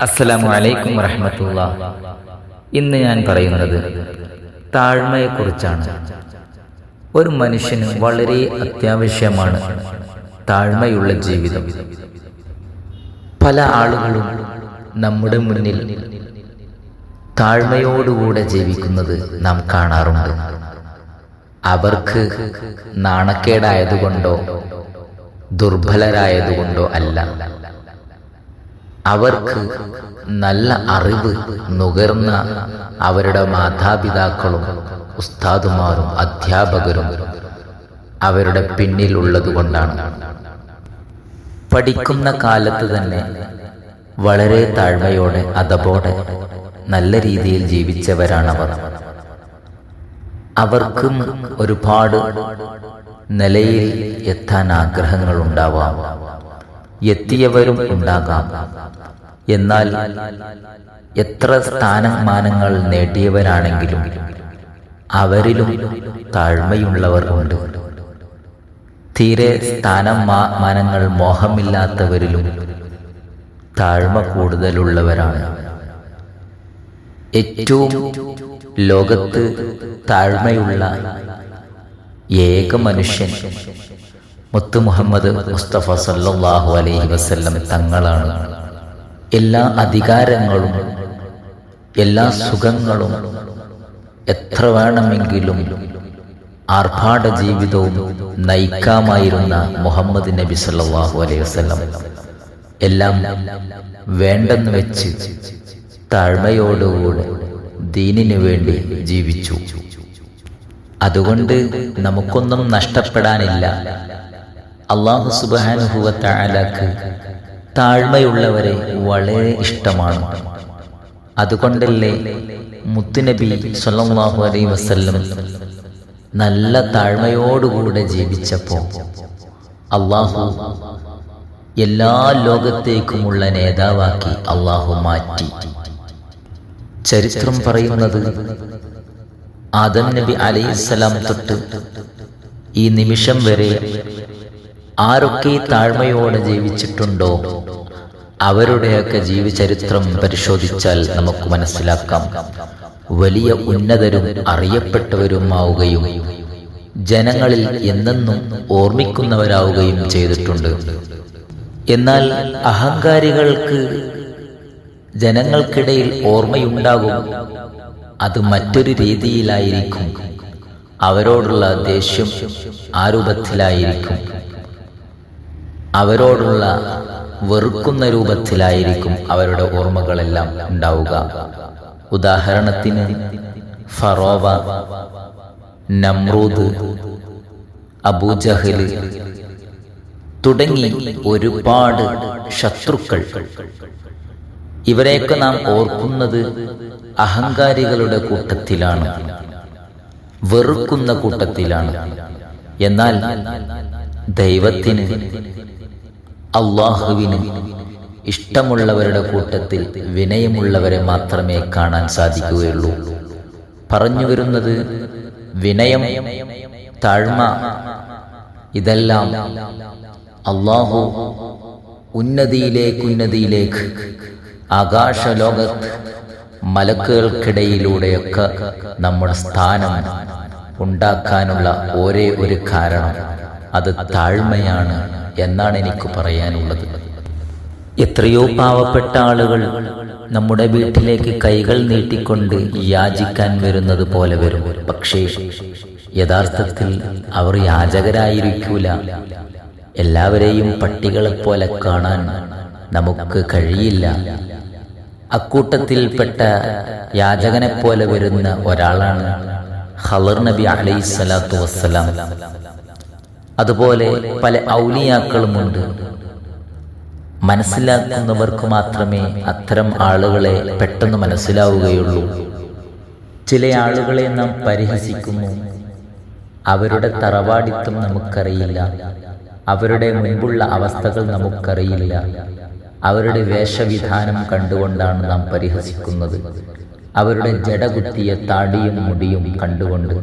അസ്സലാമു അലൈക്കും വറഹമത്തുള്ള. ഇന്ന് ഞാൻ പറയുന്നത് താഴ്മയെക്കുറിച്ചാണ്. ഒരു മനുഷ്യന് വളരെ അത്യാവശ്യമാണ് താഴ്മയുള്ള ജീവിതം. പല ആളുകളും നമ്മുടെ മുന്നിൽ താഴ്മയോടുകൂടെ ജീവിക്കുന്നത് നാം കാണാറുണ്ട്. അവർക്ക് നാണക്കേടായതുകൊണ്ടോ ദുർബലരായതുകൊണ്ടോ അല്ല. അവർക്ക് നല്ല അറിവ് നുകർന്ന അവരുടെ മാതാപിതാക്കളും ഉസ്താദുമാരും അധ്യാപകരും അവരുടെ പിന്നിലുള്ളതുകൊണ്ടാണ് പഠിക്കുന്ന കാലത്ത് തന്നെ വളരെ താഴ്മയോടെ അതപോടെ നല്ല രീതിയിൽ ജീവിച്ചവരാണവർ. അവർക്കും ഒരുപാട് നിലയിൽ എത്താൻ ആഗ്രഹങ്ങൾ ഉണ്ടാവാം എത്തിയവരും ഉണ്ടാകാം. എന്നാൽ എത്ര സ്ഥാനമാനങ്ങൾ നേടിയവരാണെങ്കിലും അവരിലും താഴ്മയുള്ളവർ ഉണ്ട്. തീരെ സ്ഥാനമാനങ്ങൾ മോഹമില്ലാത്തവരിലും താഴ്മ കൂടുതലുള്ളവരാണ്. ഏറ്റവും ലോകത്ത് താഴ്മയുള്ള ഏക മനുഷ്യൻ മുത്തു മുഹമ്മദ് മുസ്തഫ സല്ലാഹു അലൈഹി വസ്ല്ലം തങ്ങളാണ്. എല്ലാ അധികാരങ്ങളും എല്ലാ സുഖങ്ങളും എത്ര വേണമെങ്കിലും ആർഭാട ജീവിതവും നയിക്കാമായിരുന്ന മുഹമ്മദ് നബി സല്ലാഹു അലൈഹി വസല്ലം. എല്ലാം വേണ്ടെന്ന് വെച്ച് താഴ്മയോടുകൂടെ ദീനിനു വേണ്ടി ജീവിച്ചു. അതുകൊണ്ട് നമുക്കൊന്നും നഷ്ടപ്പെടാനില്ല. അള്ളാഹു സുബാനുഭൂവത്താലാക്ക് താഴ്മയുള്ളവരെ വളരെ ഇഷ്ടമാണ്. അതുകൊണ്ടല്ലേ മുത്തുനബി സൊല്ലാഹു അലൈ വസല്ലം നല്ല താഴ്മയോടുകൂടെ ജീവിച്ചപ്പോൾ അള്ളാഹു എല്ലാ ലോകത്തേക്കുമുള്ള നേതാവാക്കി അള്ളാഹു മാറ്റി. ചരിത്രം പറയുന്നത് ആദം നബി അലൈഹിസ്സലാം തൊട്ട് ഈ നിമിഷം വരെ ആരൊക്കെ താഴ്മയോടെ ജീവിച്ചിട്ടുണ്ടോ? അവരുടെയൊക്കെ ജീവചരിത്രം പരിശോധിച്ചാൽ നമുക്ക് മനസ്സിലാക്കാം. വലിയ ഉന്നതരും അറിയപ്പെട്ടവരുമാവുകയും ജനങ്ങളിൽ എന്നെന്നും ഓർമ്മിക്കുന്നവരാവുകയും ചെയ്തിട്ടുണ്ട്. എന്നാൽ അഹങ്കാരികൾക്ക് ജനങ്ങൾക്കിടയിൽ ഓർമ്മയുണ്ടാകും. അത് മറ്റൊരു രീതിയിലായിരിക്കും. അവരോടുള്ള ദേഷ്യം ആ രൂപത്തിലായിരിക്കും. അവരോടുള്ള വെറുക്കുന്ന രൂപത്തിലായിരിക്കും അവരുടെ ഓർമ്മകളെല്ലാം ഉണ്ടാവുക. ഉദാഹരണത്തിന് ഫറോവ നമ്രൂദ് അബൂജഹൽ തുടങ്ങി ഒരുപാട് ശത്രുക്കൾ. ഇവരെയൊക്കെ നാം ഓർക്കുന്നത് അഹങ്കാരികളുടെ കൂട്ടത്തിലാണ് വെറുക്കുന്ന കൂട്ടത്തിലാണ്. എന്നാൽ ദൈവത്തിന് അള്ളാഹുവിന് ഇഷ്ടമുള്ളവരുടെ കൂട്ടത്തിൽ വിനയമുള്ളവരെ മാത്രമേ കാണാൻ സാധിക്കുകയുള്ളൂ. പറഞ്ഞു വരുന്നത് വിനയം താഴ്മ ഇതെല്ലാം അള്ളാഹു ഉന്നതിയിലേക്ക് ഉന്നതിയിലേക്ക് ആകാശലോകത്ത് മലക്കുകൾക്കിടയിലൂടെയൊക്കെ നമ്മുടെ സ്ഥാനം ഉണ്ടാക്കാനുള്ള ഒരേ ഒരു കാരണം അത് താഴ്മയാണ് എന്നാണ് എനിക്ക് പറയാനുള്ളത്. എത്രയോ പാവപ്പെട്ട ആളുകൾ നമ്മുടെ വീട്ടിലേക്ക് കൈകൾ നീട്ടിക്കൊണ്ട് യാചിക്കാൻ വരുന്നത് പോലെ വരും. പക്ഷേ യഥാർത്ഥത്തിൽ അവർ യാചകരായിരിക്കൂല. എല്ലാവരെയും പട്ടികളെപ്പോലെ കാണാൻ നമുക്ക് കഴിയില്ല. അക്കൂട്ടത്തിൽപ്പെട്ട യാചകനെ പോലെ വരുന്ന ഒരാളാണ് ഹലർ നബി അലൈഹി വസ്സലാം. അതുപോലെ പല ഔലിയാക്കളുമുണ്ട് മനസ്സിലാക്കുന്നവർക്ക് മാത്രമേ അത്തരം ആളുകളെ പെട്ടെന്ന് മനസ്സിലാവുകയുള്ളൂ. ചില ആളുകളെ നാം പരിഹസിക്കുന്നു. അവരുടെ തറവാടിത്വം നമുക്കറിയില്ല. അവരുടെ മുൻപുള്ള അവസ്ഥകൾ നമുക്കറിയില്ല. അവരുടെ വേഷവിധാനം കണ്ടുകൊണ്ടാണ് നാം പരിഹസിക്കുന്നത്. അവരുടെ ജടകുത്തിയ താടിയും മുടിയും കണ്ടുകൊണ്ട്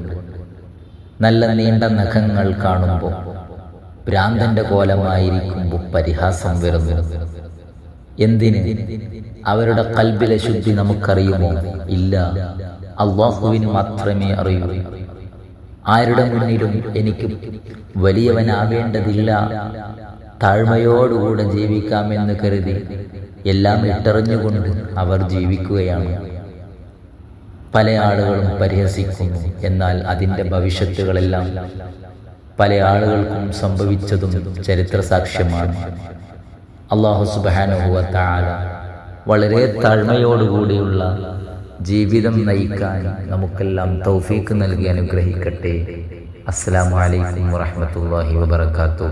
നല്ല നീണ്ട നഖങ്ങൾ കാണുമ്പോൾ ഭ്രാന്തന്റെ കോലമായിരിക്കുമ്പോൾ പരിഹാസം വരുന്നു എന്തിന്? അവരുടെ കൽബിലെ ശുദ്ധി നമുക്കറിയുമോ? ഇല്ല. അള്ളാഹുവിന് മാത്രമേ അറിയൂ. ആരുടെ മുന്നിലും എനിക്ക് വലിയവനാവേണ്ടതില്ല. താഴ്മയോടുകൂടെ ജീവിക്കാമെന്ന് കരുതി എല്ലാം ഇട്ടറിഞ്ഞുകൊണ്ട് അവർ ജീവിക്കുകയാണ്. പല ആളുകളും പരിഹസിക്കുന്നു. എന്നാൽ അതിന്റെ ഭവിഷ്യത്തുകളെല്ലാം പല ആളുകൾക്കും സംഭവിച്ചതും ചരിത്ര സാക്ഷ്യമാണ് അള്ളാഹു സുബാനുഹുവ താല വളരെ താഴ്മയോടുകൂടിയുള്ള ജീവിതം നയിക്കാൻ നമുക്കെല്ലാം തൗഫീക്ക് നൽകി അനുഗ്രഹിക്കട്ടെ. അസ്സാം വലൈക്കും വാഹമത്തല്ലാഹി വാബർക്കാത്തു